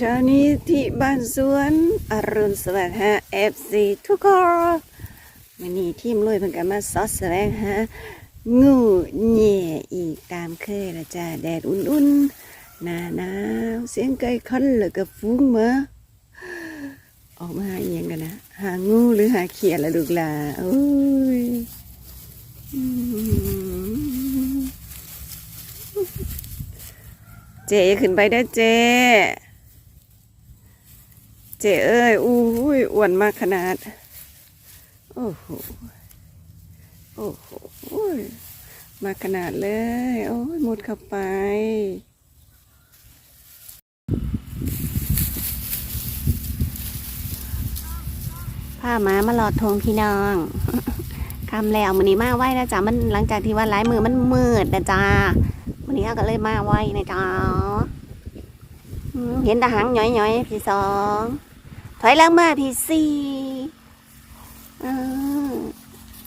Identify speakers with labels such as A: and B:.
A: เช้านี้ที่บ้านสวนอรุณสวัสดิ์ฮะเอฟซีทุกคนวันนี้ทีมลุยเพิ่งกันมาซอสแสงฮะงูเหย่อีกตามเคยละจ้าแดดอุ่นๆหนาหนาวเสียงไก่คันแล้วก็ฟุ้งมาออกมาหาอหยังกันนะ หางูหรือหาเขียดละลูกหลาโอ้ยเจขึ้นไปได้เจ เจเอ้ยอู้ยอ้วนมากขนาด โอ้โห โอ้โหอุ้ยมาขนาดเลย โอ้ยมุดเข้าไป
B: ผ้าหมามาหลอดทงพี่น้องคำแล้วมือนี้มาไหวนะจ๊ะมันหลังจากที่ว่าหลายมือมันมืดนะจ๊ะวันนี้เราก็เลยมาไหวนะจ๊ะ เห็นทหารหน่อยๆพี่สอง ถอยหลังมาพี่สี่